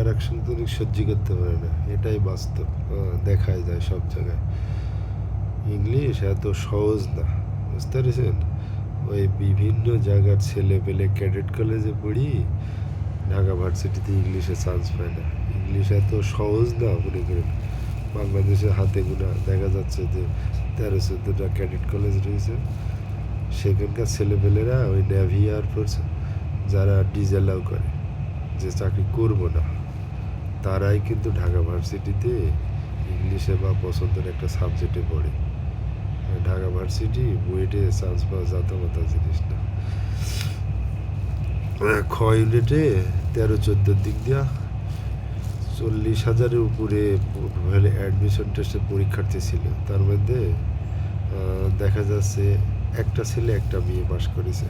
আর এক সাংগঠনিক সহ্য করতে পারে না। এটাই বাস্তব দেখাই যায় সব জায়গায়। ইংলিশ এত সহজ না, বুঝতে পেরেছেন? ওই বিভিন্ন জায়গার ছেলে পেলে ক্যাডেট কলেজে পড়ি, ঢাকা ভার্সিটিতে ইংলিশে চান্স পায় না। ইংলিশ এত সহজ না, মনে করেন। বাংলাদেশের হাতে গোনা, দেখা যাচ্ছে যে তেরো চোদ্দোটা ক্যাডেট কলেজ রয়েছে। সেখানকার ছেলেপেলেরা ওই নেভি এয়ারফোর্স যারা ডিজেলাও করে, যে চাকরি করব না। তারাই কিন্তু ঢাকা ভার্সিটিতে ইংলিশে বা পছন্দের একটা সাবজেক্টে পড়ে। ঢাকা ভার্সিটি বুয়েটে চান্স পাওয়া যাতামাতা জিনিস না। খ ইউনিটে তেরো চোদ্দোর দিক দিয়া চল্লিশ হাজারের উপরে অ্যাডমিশন টেস্টে পরীক্ষার্থী ছিল। তার মধ্যে দেখা যাচ্ছে একটা ছেলে একটা মেয়ে পাশ করেছে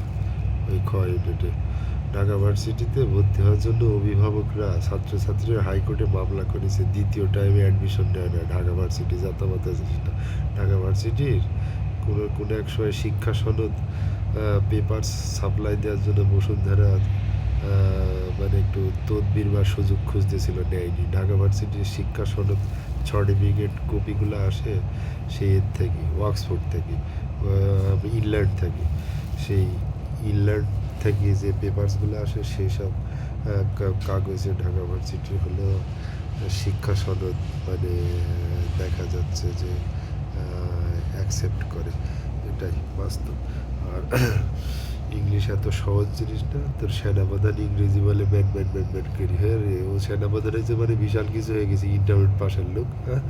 ওই খ ইউনিটে। ঢাকা ভার্সিটিতে ভর্তি হওয়ার জন্য অভিভাবকরা ছাত্রছাত্রীরা হাইকোর্টে মামলা করেছে। দ্বিতীয় টাইমে অ্যাডমিশন নেয় না। ঢাকা ভার্সিটি যাতামাতা ঢাকা ভার্সিটির কোনো কোনো এক সময় শিক্ষা সনদ পেপার সাপ্লাই দেওয়ার জন্য বসুন্ধরা মানে একটু তদবির বা সুযোগ খুঁজতেছিল, নেয়নি। ঢাকা ভার্সিটির শিক্ষা সনদ সার্টিফিকেট কপিগুলো আসে সেই এর থেকে ওয়াক্সফোর্ড থেকে ইংল্যান্ড থেকে। সেই ইংল্যান্ড থেকে যে পেপারসগুলো আসে সেই সব কাগজে ঢাকা ভার্সিটি হলো শিক্ষা সনদ মানে দেখা যাচ্ছে যে অ্যাকসেপ্ট করে। এটাই বাস্তব। আর ইংলিশ এত সহজ জিনিস না, তোর সেনাপ্রধান ইংরেজি বলে ম্যান ম্যান ম্যান ম্যান করি। হ্যাঁ রে, ও সেনাপ্রধান হয়েছে মানে বিশাল কিছু হয়ে গেছে ইন্টারনেট পাশের লোক হ্যাঁ?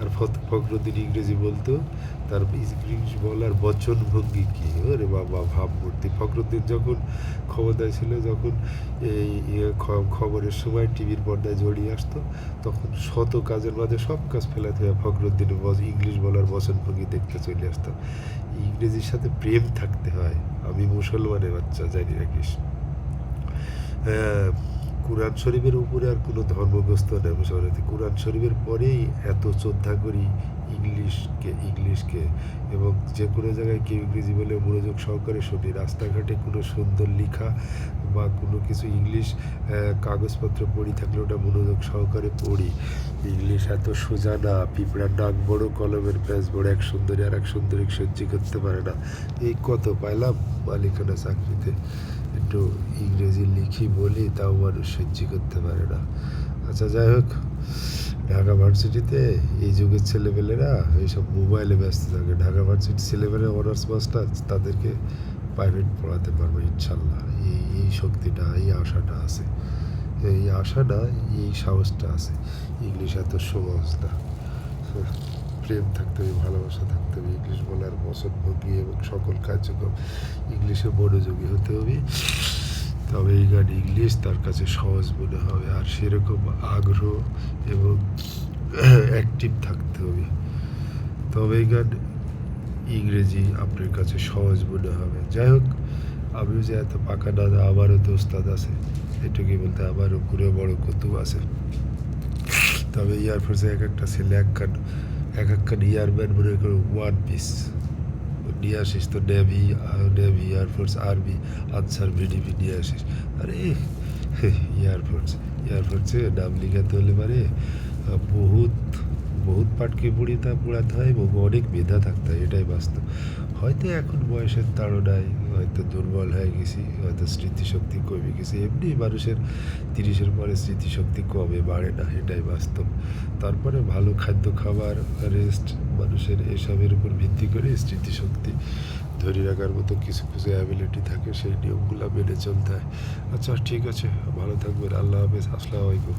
আর ফখরুদ্দিন ইংরেজি বলতো, তার ইংলিশ বলার বচন ভঙ্গি কি? ওরে বাবা, ভাবমূর্তি। ফখরুদ্দিন যখন ক্ষমতায় ছিল, যখন এই খবরের সময় টিভির পর্দায় জড়িয়ে আসতো, তখন শত কাজের মাঝে সব কাজ ফেলাতে হয় ফখরুদ্দিন ইংলিশ বলার বচন ভঙ্গি দেখতে চলে আসতো। ইংরেজির সাথে প্রেম থাকতে হয়। আমি মুসলমানের বাচ্চা জানি রাখিস হ্যাঁ, কোরআন শরীফের উপরে আর কোনো ধর্মগ্রস্ত নেই। মুসলমানের কোরআন শরীফের পরেই এত শ্রদ্ধা করি ইংলিশকে ইংলিশকে এবং যে কোনো জায়গায় কেউ ইংরেজি বলে মনোযোগ সহকারে শুনি। রাস্তাঘাটে কোনো সুন্দর লেখা বা কোনো কিছু ইংলিশ কাগজপত্র পড়ি থাকলে ওটা মনোযোগ সহকারে পড়ি। ইংলিশ এত সোজা না, পিঁপড়ার নাক বড়, কলমের প্যাঁচ বড়, এক সুন্দরী আর এক সুন্দরী সহ্য করতে পারে না। এই কত পাইলাম মালিকানা চাকরিতে। একটু ইংরেজি লিখি বলি, তাও মানুষ সহ্য করতে পারে না। আচ্ছা যাই হোক, ঢাকা ভার্সিটিতে এই যুগের ছেলেপেলেরা এইসব মোবাইলে ব্যস্ত থাকে। ঢাকা ভার্সিটি ছেলেপেলে অনার্স মাস্টার তাদেরকে প্রাইভেট পড়াতে পারব, ইনশাল্লাহ। এই এই শক্তিটা, এই আশাটা আছে। এই আশাটা, এই সাহসটা আছে। ইংলিশ এত সহজ না। প্রেম থাকতে হবে, ভালোবাসা থাকতে হবে ইংলিশ বলার পছন্দ ভঙ্গি এবং সকল কার্যক্রম ইংলিশে মনোযোগী হতে হবে। তবে এই গান ইংলিশ তার কাছে সহজ মনে হবে আর সেরকম আগ্রহ এবং অ্যাক্টিভ থাকতে হবে। তবে এই গান ইংরেজি আপনার কাছে সহজ মনে হবে। যাই হোক, আমিও যে এত পাকা দাদা, আমারও তো ওস্তাদ আছে। এটুকুই বলতে আমারও পুরো বড় কৌতুক আছে। তবে এয়ারফোর্সে এক একটা ছেলে একখান এক একখান এয়ারম্যান মনে করো ওয়ান পিস নিয়ে আসিস তো navy navy air force army Ansar VDP নিয়ে আসিস আরে এয়ারফোর্স এয়ারফোর্সে নাম লিখাতে হলে মানে বহুত বহুত পাটকে পুড়িয়ে পোড়াতে হয় এবং অনেক মেধা থাকতে হয়, এটাই বাস্তব। হয়তো এখন বয়সের তাড়নায় হয়তো দুর্বল হয়ে গেছি, হয়তো স্মৃতিশক্তি কমে গেছে, এমনি মানুষের তিরিশের পরে স্মৃতিশক্তি কমে বাড়ে না, এটাই বাস্তব। তারপরে ভালো খাদ্য খাবার রেস্ট মানুষের এসবের উপর ভিত্তি করে স্মৃতিশক্তি ধরে রাখার মতো কিছু কিছু অ্যাবিলিটি থাকে, সেই নিয়মগুলো মেনে চলতে হয়। আচ্ছা ঠিক আছে, ভালো থাকবেন, আল্লাহ হাফেজ, আসসালামু আলাইকুম।